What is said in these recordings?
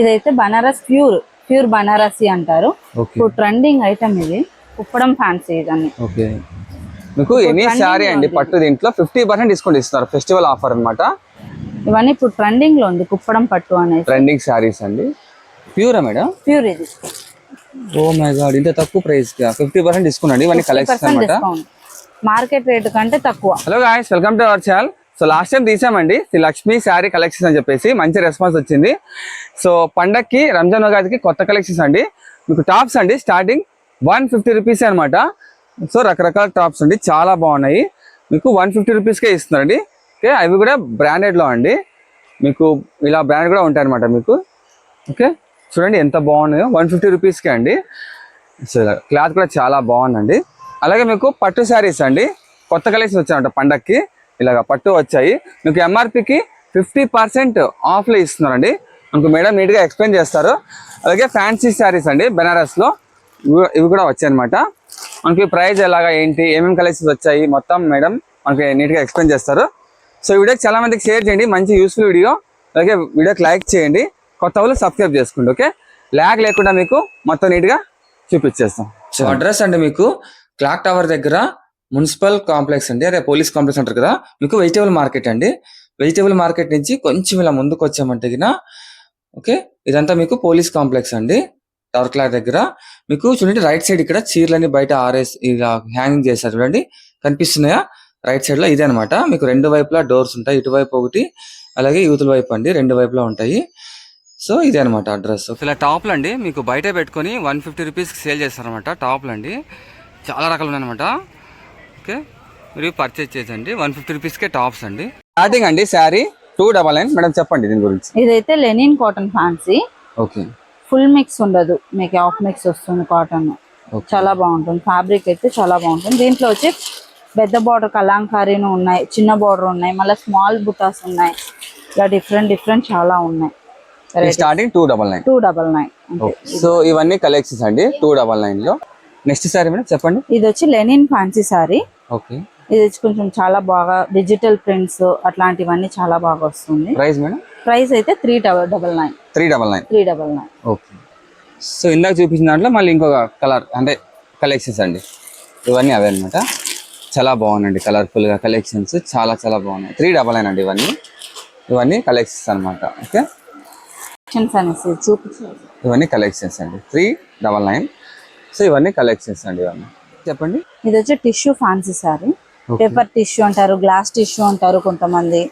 ఇదైతే Banaras pure pure Banarasi అంటారు. ఇప్పుడు ట్రెండింగ్ ఐటమ్ ఇది. కుప్పడం ఫ్యాన్సీ ఇదని ఓకే. మీకు ఎనీ శారీ అండి పట్టు దీంట్లో ఫిఫ్టీ పర్సెంట్ డిస్కౌంట్ ఇస్తున్నారు ఫెస్టివల్ ఆఫర్ అన్నమాట. ఇవన్నీ ఇప్పుడు ట్రెండింగ్లో ఉంది కుప్పడం పట్టు అనేది ట్రెండింగ్ శారీస్ అండి. ప్యూరా మేడం? ప్యూర్ ఇది. ఓ మై గాడ్ ఇంత తక్కువ ప్రైస్గా ఫిఫ్టీ పర్సెంట్ డిస్కౌంట్ అండి ఇవన్నీ కలెక్షన్ అనమాట మార్కెట్ రేట్ కంటే తక్కువ. Hello guys welcome to our channel so last time తీసామండి. Shri Lakshmi sari collections అని చెప్పేసి మంచి రెస్పాన్స్ వచ్చింది. సో పండక్కి రంజాన్ ఉగాదికి కొత్త కలెక్షన్స్ అండి. మీకు టాప్స్ అండి. స్టార్టింగ్ వన్ ఫిఫ్టీ రూపీస్ అనమాట సో రకరకాల టాప్స్ అండి. చాలా బాగున్నాయి. మీకు వన్ ఫిఫ్టీ రూపీస్కే ఇస్తున్నారండి. ఓకే అవి కూడా బ్రాండెడ్లో అండి. మీకు ఇలా బ్రాండ్ కూడా ఉంటాయి అనమాట మీకు. ఓకే చూడండి ఎంత బాగున్నాయో. వన్ ఫిఫ్టీ రూపీస్కే అండి. సో క్లాత్ కూడా చాలా బాగుందండి. అలాగే మీకు పట్టు శారీస్ అండి. కొత్త కలెక్షన్ వచ్చాయంట పండక్కి. ఇలాగ పట్టు వచ్చాయి. మీకు ఎంఆర్పికి ఫిఫ్టీ పర్సెంట్ ఆఫ్లో ఇస్తున్నారండి. మీకు మేడం నీట్గా ఎక్స్ప్లెయిన్ చేస్తారు. అలాగే ఫ్యాన్సీ శారీస్ అండి బెనారస్లో. ఇవి- ఇవి కూడా వచ్చాయి అనమాట మనకి ప్రైస్ ఎలాగా ఏంటి ఏమేమి కలెక్షన్స్ వచ్చాయి మొత్తం మేడం మనకి నీట్గా ఎక్స్ప్లెయిన్ చేస్తారు. సో వీడియో చాలా మందికి షేర్ చేయండి. మంచి యూస్ఫుల్ వీడియో అలాగే వీడియోకి లైక్ చేయండి. కొత్త వాళ్ళు సబ్స్క్రైబ్ చేసుకోండి ఓకే ల్యాగ్ లేకుండా మీకు మొత్తం నీట్గా చూపించేస్తాం. సో అడ్రస్ అండి మీకు. క్లాక్ టవర్ దగ్గర మున్సిపల్ కాంప్లెక్స్ అండి అదే పోలీస్ కాంప్లెక్స్ అంటారు కదా మీకు వెజిటేబుల్ మార్కెట్ అండి. వెజిటేబుల్ మార్కెట్ నుంచి కొంచెం ఇలా ముందుకు వచ్చామంటే గిన ఓకే ఇదంతా మీకు పోలీస్ కాంప్లెక్స్ అండి టవర్ క్లాక్ దగ్గర. మీకు చూడండి రైట్ సైడ్ ఇక్కడ చీరలన్నీ బయట ఆర్ఎస్ ఇలా హ్యాంగింగ్ చేశారు చూడండి కనిపిస్తున్నాయా? రైట్ సైడ్లో ఇదే అనమాట మీకు రెండు వైపులా డోర్స్ ఉంటాయి ఇటువైపు ఒకటి అలాగే యూతుల వైపు అండి రెండు వైపులా ఉంటాయి. సో ఇదే అనమాట అడ్రస్ ఇలా టాప్లు అండి మీకు బయట పెట్టుకొని వన్ ఫిఫ్టీ రూపీస్కి సేల్ చేస్తారనమాట టాప్లు అండి. చాలా రకాలు ఉన్నాయన్నమాట. ఓకే మీరు పర్చేజ్ చేసండి. వన్ ఫిఫ్టీ రూపీస్కే టాప్స్ అండి. స్టార్టింగ్ అండి sari two double nine madam చెప్పండి దీని గురించి. ఇదైతే linen cotton fancy okay full mix ఉండదు. మీకు హాఫ్ మిక్స్ వస్తుంది కాటన్. చాలా బాగుంటుంది. ఫ్యాబ్రిక్ అయితే చాలా బాగుంటుంది. దీంట్లో వచ్చి పెద్ద బార్డర్ కలాంకారీను ఉన్నాయి చిన్న బార్డర్ ఉన్నాయి మళ్ళీ స్మాల్ బుటాస్ ఉన్నాయి. ఇలా డిఫరెంట్ డిఫరెంట్ చాలా ఉన్నాయి. Starting two double nine two double nine so ఇవన్నీ కలెక్షన్స్ అండి. టూ డబల్ నైన్లో. నెక్స్ట్ శారీ మేడం చెప్పండి. ఇది వచ్చి లెనిన్ ఫ్యాన్సీ సారీ. ఓకే. ఇది వచ్చి కొంచెం చాలా బాగా డిజిటల్ ప్రింట్స్ అట్లాంటివన్నీ చాలా బాగా వస్తుంది. Price madam? ప్రైస్ అయితే three double nine. Three double nine. Three double nine. Okay. So ఇందాక చూపించిన దాంట్లో మళ్ళీ ఇంకొక కలర్ అంటే కలెక్షన్స్ అండి. ఇవన్నీ అవే అనమాట చాలా బాగున్నాయండి కలర్ఫుల్గా కలెక్షన్స్. చాలా చాలా బాగున్నాయి. త్రీ డబల్ నైన్ అండి ఇవన్నీ. ఇవన్నీ కలెక్షన్స్ అనమాట ఓకే. ఇవన్నీ కలెక్షన్స్ అండి. Three double nine. సో ఇవన్నీ కలెక్షన్స్ అండి ఇవన్నీ. చెప్పండి. ఇది వచ్చి tissue fancy sari. Paper tissue అంటారు గ్లాస్ టిష్యూ అంటారు కొంతమంది.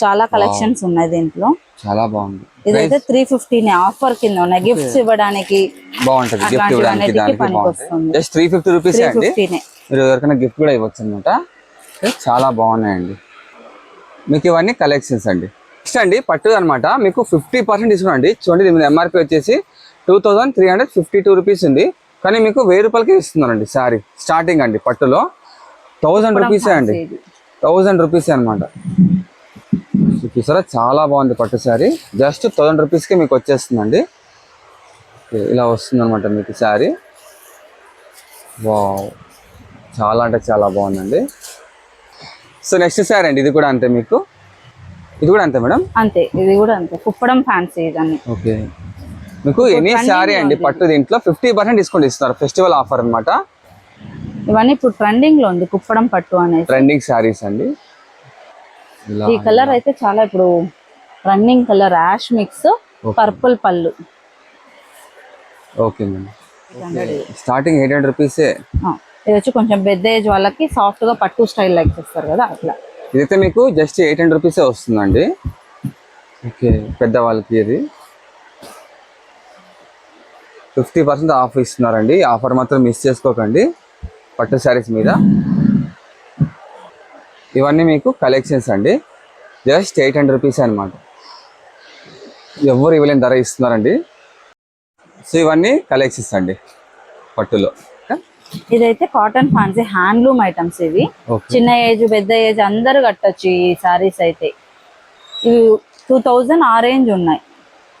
చాలా కలెక్షన్స్ ఉన్నాయి దీంట్లో. చాలా బాగుంది. ఇదైతే త్రీ ఫిఫ్టీనే ఆఫర్ కింద ఉన్నాయి. గిఫ్ట్స్ ఇవ్వడానికి బాగుంటుంది. గిఫ్ట్ ఇవ్వడానికి దానికి. జస్ట్ త్రీ ఫిఫ్టీ రూపీస్ మీరు ఎవరికైనా గిఫ్ట్ కూడా ఇవ్వచ్చు అనమాట చాలా బాగున్నాయండి. మీకు ఇవన్నీ కలెక్షన్స్ అండి. నెక్స్ట్ అండి పట్టు అనమాట మీకు ఫిఫ్టీ పర్సెంట్ డిస్కౌంట్ అండి. చూడండి దీని ఎంఆర్పి వచ్చేసి two thousand three hundred fifty two rupees ఉంది. కానీ మీకు వెయ్యి రూపాయలకి ఇస్తున్నారండి శారీ. స్టార్టింగ్ అండి పట్టులో. థౌసండ్ రూపీసే అండి. థౌసండ్ రూపీస్ అనమాట చూసారా? చాలా బాగుంది పట్టు శారీ. జస్ట్ థౌసండ్ రూపీస్కి మీకు వచ్చేస్తుందండి. ఇలా వస్తుంది అనమాట మీకు శారీ. వావ్ చాలా అంటే చాలా బాగుందండి. సో నెక్స్ట్ శారీ అండి ఇది కూడా అంతే మీకు. ఇది కూడా అంతే మేడం? అంతే ఇది కూడా అంతే. Kuppadam fancy okay. మీకు ఎనీ శారీ అండి పట్టు దీంట్లో ఫిఫ్టీ పర్సెంట్ డిస్కౌంట్ ఇస్తున్నారు ఫెస్టివల్ ఆఫర్ అన్నమాట. ఇవన్నీ ఇప్పుడు ట్రెండింగ్లో ఉంది కుప్పడం పట్టు అనేది ట్రెండింగ్ శారీస్ అండి. ఈ కలర్ అయితే చాలా ఇప్పుడు running colour ash mix purple పళ్ళు. Okay madam. Starting eight hundred రూపీసే ఆ, ఇది వచ్చి కొంచెం పెద్ద ఏజ్ వాళ్ళకి సాఫ్ట్గా పట్టు స్టైల్ లైక్ చేస్తారు కదా అట్లా. ఇదైతే మీకు జస్ట్ ఎయిట్ హండ్రెడ్ రూపీసే వస్తుందండి. ఓకే పెద్ద వాళ్ళకి ఇది. ఫిఫ్టీ పర్సెంట్ ఆఫ్ ఇస్తున్నారండి. ఆఫర్ మాత్రం మిస్ చేసుకోకండి. పట్టు శారీస్ మీద. ఇవన్నీ మీకు కలెక్షన్స్ అండి. జస్ట్ ఎయిట్ హండ్రెడ్ రూపీస్ అనమాట ఎవరు ఇవ్వలేని ధర ఇస్తున్నారండి. సో ఇవన్నీ కలెక్షన్స్ అండి పట్టులో. ఇదైతే కాటన్ ఫ్యాన్సీ హ్యాండ్లూమ్ ఐటమ్స్ ఇవి. చిన్న ఏజ్ పెద్ద ఏజ్ అందరు కట్టొచ్చు ఈ సారీస్ అయితే. ఇవి టూ థౌజండ్ ఆ రేంజ్ ఉన్నాయి.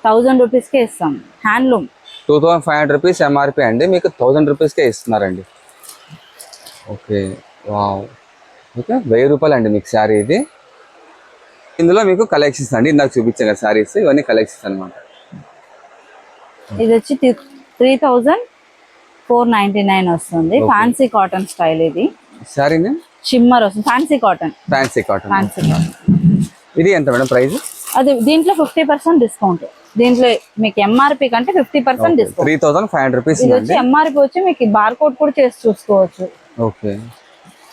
థౌజండ్ రూపీస్కే ఇస్తాం. Handloom. Two thousand five hundred rupees MRP అండి. మీకు థౌజండ్ రూపీస్కే ఇస్తున్నారండి. Okay wow. ఓకే వెయ్యి రూపాయలు అండి మీకు శారీ ఇది. ఇందులో మీకు కలెక్షన్స్ అండి. ఇందాక చూపించాను కదా శారీస్ ఇవన్నీ కలెక్షన్స్ అనమాట ఇది వచ్చి three thousand four ninety nine వస్తుంది. ఫ్యాన్సీ కాటన్ స్టైల్ ఇది. శారీని షిమ్మర్ వస్తుంది. Fancy cotton fancy cotton fancy cotton ఇది ఎంత మేడం ప్రైస్? అది దీంట్లో ఫిఫ్టీ పర్సెంట్ డిస్కౌంట్. దీంట్లో మీకు ఎంఆర్పి కంటే fifty percent discount three thousand five hundred rupees ఇది వచ్చి ఎంఆర్పి వచ్చి మీకు బార్ కోడ్ కూడా చేసి చూసుకోవచ్చు. Okay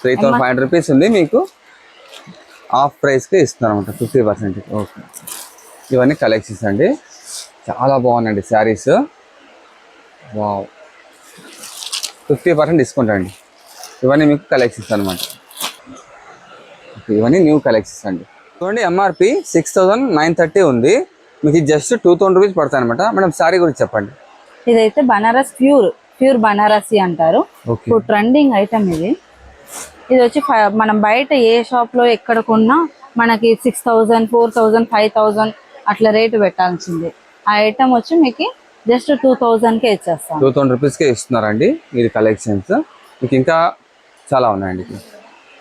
three thousand five hundred rupees ఉంది మీకు. హాఫ్ ప్రైస్కి ఇస్తున్నారు అనమాట ఫిఫ్టీ పర్సెంట్ ఓకే ఇవన్నీ కలెక్షన్స్ అండి. చాలా బాగున్నాయండి saris wow fifty percent discount అండి. ఇవన్నీ మీకు కలెక్షన్స్ అనమాట ఇవన్నీ న్యూ కలెక్షన్స్ అండి. చూడండి MRP six thousand nine thirty ఉంది. మీకు జస్ట్ టూ థౌసండ్ రూపీస్ పడతాయి అనమాట మేడం శారీ గురించి చెప్పండి. ఇదైతే బనారస్ ప్యూర్ ప్యూర్ బనారసి అంటారు. ఇప్పుడు ట్రెండింగ్ ఐటమ్ ఇది. ఇది వచ్చి మనం బయట ఏ షాప్లో ఎక్కడ కొన్నా మనకి six thousand four thousand five thousand అట్లా రేటు పెట్టాల్సింది. ఆ ఐటమ్ వచ్చి మీకు జస్ట్ టూ థౌజండ్ కే ఇచ్చేస్తాం. టూ థౌసండ్ రూపీస్కే ఇస్తున్నారండి ఇది కలెక్షన్స్ మీకు ఇంకా చాలా ఉన్నాయండి.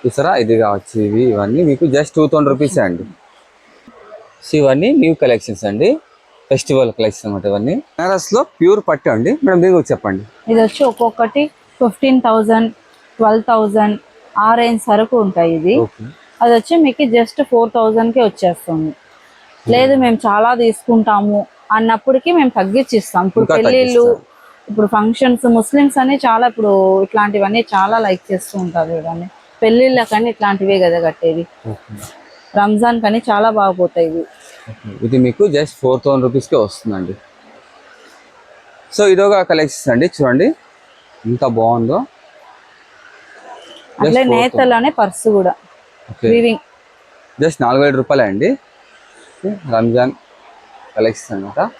చూసారా? ఇది కావచ్చు ఇవి ఇవన్నీ మీకు జస్ట్ టూ థౌసండ్ రూపీసే అండి. సో ఇవన్నీ న్యూ కలెక్షన్స్ అండి. ఫెస్టివల్ కలెక్షన్ అనమాట ఇవన్నీ. బనారస్లో ప్యూర్ పట్టు అండి. మేడం దీని గురించి చెప్పండి. ఇది వచ్చి ఒక్కొక్కటి ఫిఫ్టీన్ థౌజండ్ ట్వెల్వ్ థౌజండ్ ఆ రేంజ్ వరకు ఉంటాయి ఇది. అది వచ్చి మీకు జస్ట్ ఫోర్ థౌజండ్కి వచ్చేస్తుంది. లేదు మేము చాలా తీసుకుంటాము అన్నప్పటికీ మేము తగ్గించి ఇస్తాం ఇప్పుడు పెళ్ళిళ్ళు ఇప్పుడు ఫంక్షన్స్ ముస్లిమ్స్ అని చాలా ఇప్పుడు ఇట్లాంటివన్నీ చాలా లైక్ చేస్తూ ఉంటారు ఇవన్నీ పెళ్ళిళ్ళకని ఇట్లాంటివే కదా కట్టేది. రంజాన్ కని చాలా బాగా పోతాయి ఇవి. ఓకే. ఇది మీకు జస్ట్ ఫోర్ థౌసండ్ రూపీస్కే వస్తుందండి. సో ఇదొక కలెక్షన్స్ అండి. చూడండి. ఎంత బాగుందో. అట్లే నేతలోనే పర్సు కూడా. వీవింగ్ జస్ట్ నాలుగు వేల రూపాయలే అండి. రంజాన్ కలెక్షన్స్ అనమాట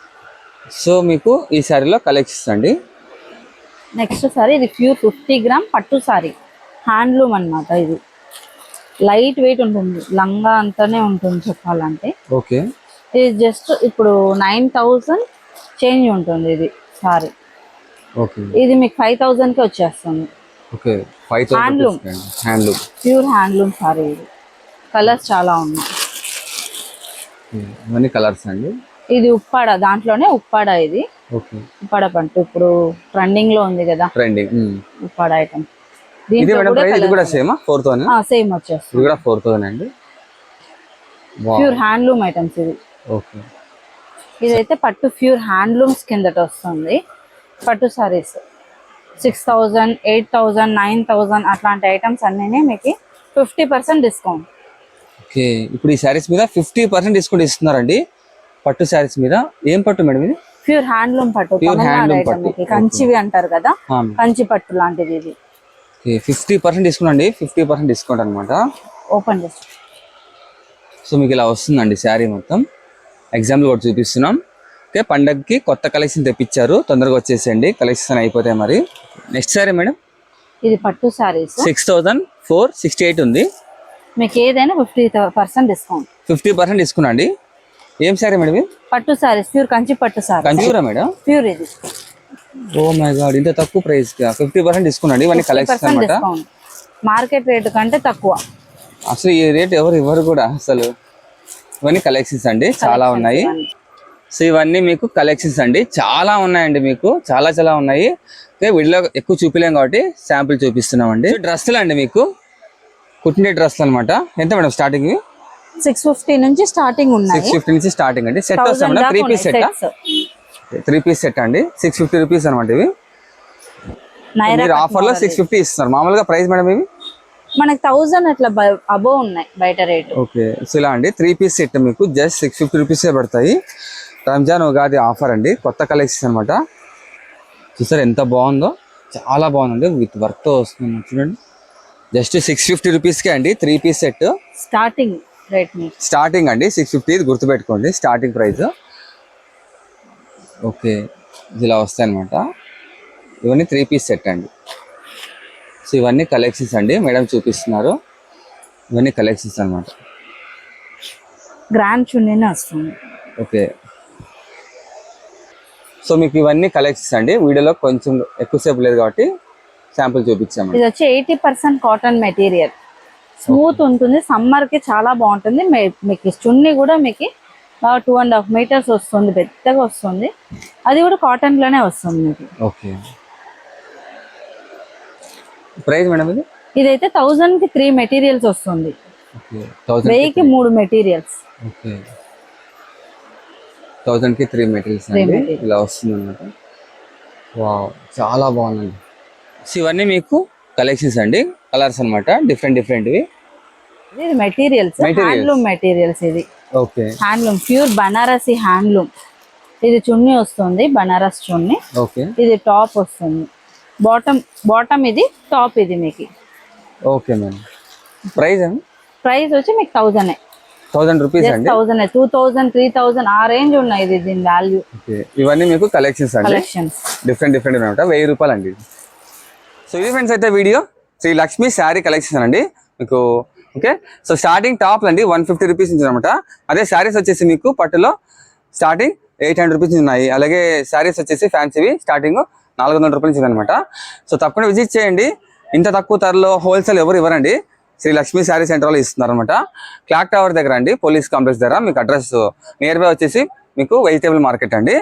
సో మీకు ఈ శారీలో కలెక్షన్స్ అండి. నెక్స్ట్ సారీ ఇది ప్యూర్ ఫిఫ్టీ గ్రామ్ పట్టు సారీ హ్యాండ్లూమ్ అన్నమాట ఇది. లైట్ వెయిట్ ఉంటుంది లంగా అంతానే ఉంటుంది చెప్పాలంటే. ఓకే. ఇది జస్ట్ ఇప్పుడు నైన్ థౌజండ్ చేంజ్ ఉంటుంది ఇది సారీ. ఓకే. ఇది మీకు ఫైవ్ వచ్చేస్తుంది. Okay five Handloom. Thousand handloom pure handloom sari ఇది. కలర్స్ చాలా ఉన్నాయి. ఇవన్నీ కలర్స్ అండి? ఇది ఉప్పాడ దాంట్లోనే ఉప్పాడ ఇది. ఉప్పాడ పంట ఇప్పుడు ట్రెండింగ్లో ఉంది కదా. ట్రెండింగ్ ఉప్పాడ ఐటమ్ ఇది దీంట్లో మేడం కూడా ప్రైస్ ఇది కూడా సేమా? ఫోర్ థౌసండ్ సేమ్ వచ్చేస్తుంది. ఇది కూడా ఫోర్ థౌసండ్ అండి ప్యూర్ హ్యాండ్లూమ్ ఐటమ్స్ ఇది. ఓకే. ఇదైతే పట్టు ప్యూర్ హ్యాండ్లూమ్స్ కిందట వస్తుంది. పట్టు saris six thousand eight thousand nine thousand అట్లాంటి ఐటమ్స్ అన్నీ మీకు ఫిఫ్టీ పర్సెంట్ డిస్కౌంట్ ఓకే. ఇప్పుడు ఈ శారీస్ మీద ఫిఫ్టీ పర్సెంట్ డిస్కౌంట్ ఇస్తున్నారండి. పట్టు శారీస్ మీద. ఏం పట్టు మేడం ఇది? ప్యూర్ హ్యాండ్లూమ్ పట్టు. కంచివి అంటారు కదా కంచి పట్టు లాంటిది ఇది. ఫిఫ్టీ పర్సెంట్ డిస్కౌంట్ అండి. ఫిఫ్టీ పర్సెంట్ డిస్కౌంట్ అనమాట ఓపెన్ సో మీకు ఇలా వస్తుందండి శారీ మొత్తం. ఎగ్జాంపుల్ కూడా చూపిస్తున్నాం. ఓకే పండగకి కొత్త కలెక్షన్ తెప్పించారు. తొందరగా వచ్చేసేయండి. కలెక్షన్ అయిపోతాయి మరి. Next sari madam? ఇది పట్టు saris six thousand four sixty eight ఉంది. మీకు ఏదైనా fifty percent discount fifty percent discount అండి. ఏం శారీ మేడం పట్టు సారీస్ ప్యూర్ కంచి పట్టు సారీ కంచూరా మేడం? ప్యూర్ ఇది. ఓ మై గాడ్ ఇంత తక్కువ ప్రైస్ ఫిఫ్టీ పర్సెంట్ డిస్కౌంట్ అండి ఇవన్నీ కలెక్షన్ అనమాట డిస్కౌంట్ మార్కెట్ రేటు కంటే తక్కువ. అసలు ఈ రేట్ ఎవరు ఇవ్వరు కూడా అసలు. ఇవన్నీ కలెక్షన్స్ అండి చాలా ఉన్నాయి. సో ఇవన్నీ మీకు కలెక్షన్స్ అండి చాలా ఉన్నాయండి మీకు చాలా చాలా ఉన్నాయి. ఓకే వీడియోలో ఎక్కువ చూపిలేం కాబట్టి శాంపిల్ చూపిస్తున్నామండి. డ్రెస్సులు అండి మీకు కుట్టిన డ్రెస్సులు అనమాట ఎంత మేడం స్టార్టింగ్ సిక్స్ ఫిఫ్టీ నుంచి స్టార్టింగ్ సిక్స్ ఫిఫ్టీ నుంచి స్టార్టింగ్ అండి. సెట్ వస్తాయి madam three piece set three piece set అండి. సిక్స్ ఫిఫ్టీ రూపీస్ అనమాట ఇవి. మీరు ఆఫర్లో సిక్స్ ఫిఫ్టీ ఇస్తున్నారు. మామూలుగా ప్రైస్ మేడం ఇవి? మనకి థౌజండ్ అట్లా అబో ఉన్నాయి బయట రేటు. ఓకే. సో ఇలా అండి. త్రీ పీస్ సెట్ మీకు జస్ట్ సిక్స్ ఫిఫ్టీ రూపీసే పడతాయి. రంజాన్ ఉగాది ఆఫర్ అండి. కొత్త కలెక్షన్ అనమాట చూసారు ఎంత బాగుందో? చాలా బాగుందండి. విత్ వర్క్తో వస్తుంది. చూడండి. జస్ట్ సిక్స్ ఫిఫ్టీ రూపీస్కే అండి. Three piece set starting rate starting అండి. సిక్స్ ఫిఫ్టీ గుర్తుపెట్టుకోండి. Starting price okay. ఇది ఇలా వస్తాయి అనమాట ఇవన్నీ త్రీ పీస్ సెట్ అండి. సో ఇవన్నీ కలెక్షన్స్ అండి. మేడం చూపిస్తున్నారు. ఇవన్నీ కలెక్షన్స్ అనమాట గ్రాండ్ చున్నీనే వస్తుంది. ఓకే. సో మీకు ఇవన్నీ కలెక్షన్స్ అండి. వీడియోలో కొంచెం ఎక్కువసేపు లేదు కాబట్టి శాంపుల్ చూపించామండి. ఇది వచ్చి eighty percent cotton material smooth ఉంటుంది. సమ్మర్కి చాలా బాగుంటుంది. మీకు చున్నీ కూడా మీకు బాగా టూ అండ్ హాఫ్ మీటర్స్ వస్తుంది పెద్దగా వస్తుంది. అది కూడా కాటన్లోనే వస్తుంది మీకు. ఓకే. ప్రైస్ మేడం ఇది? ఇదైతే థౌజండ్కి త్రీ మెటీరియల్స్ వస్తుంది. వెయ్యికి మూడు మెటీరియల్స్ థౌసండ్కి త్రీ మెటీరియల్స్ అండి. ఇలా వస్తుంది అనమాట వావ్ చాలా బాగుందండి. సో ఇవన్నీ మీకు కలెక్షన్స్ అండి. కలర్స్ అన్నమాట డిఫరెంట్ డిఫరెంట్వి ఇది మెటీరియల్స్. హ్యాండ్లూమ్ మెటీరియల్స్ ఇది. Handloom pure Banarasi handloom. ఇది చున్నీ వస్తుంది బనారస్ చున్నీ. ఓకే. ఇది టాప్ వస్తుంది. బాటమ్ బాటమ్ ఇది టాప్ ఇది మీకు. Okay madam. ప్రైస్ ప్రైస్ వచ్చి మీకు థౌజండ్ థౌసండ్ రూపీస్ అండి? Thousand two thousand three thousand ఆ రేంజ్ ఉన్నాయి ఇది దీని వాల్యూ ఓకే. ఇవన్నీ మీకు కలెక్షన్స్ అండి? కలెక్షన్స్ డిఫరెంట్ డిఫరెంట్ అనమాట వెయ్యి రూపాయలు అండి సో ఇది ఫ్రెండ్స్ అయితే వీడియో శ్రీ లక్ష్మి శారీ కలెక్షన్ అండి. మీకు ఓకే సో స్టార్టింగ్ టాప్ అండి వన్ ఫిఫ్టీ రూపీస్ నుంచి అనమాట అదే శారీస్ వచ్చేసి మీకు పట్టులో స్టార్టింగ్ ఎయిట్ హండ్రెడ్ రూపీస్ ఉన్నాయి. అలాగే శారీస్ వచ్చేసి ఫ్యాన్సీవి స్టార్టింగ్ నాలుగు వందల రూపాయల నుంచి అనమాట సో తప్పకుండా విజిట్ చేయండి. ఇంత తక్కువ ధరలో హోల్సేల్ ఎవరు ఇవ్వరండి. శ్రీ లక్ష్మీ శారీ సెంటర్లో ఇస్తున్నారు అనమాట క్లాక్ టవర్ దగ్గర అండి పోలీస్ కాంప్లెక్స్ దగ్గర. మీకు అడ్రస్ నియర్ బై వచ్చేసి మీకు వెజిటేబుల్ మార్కెట్ అండి.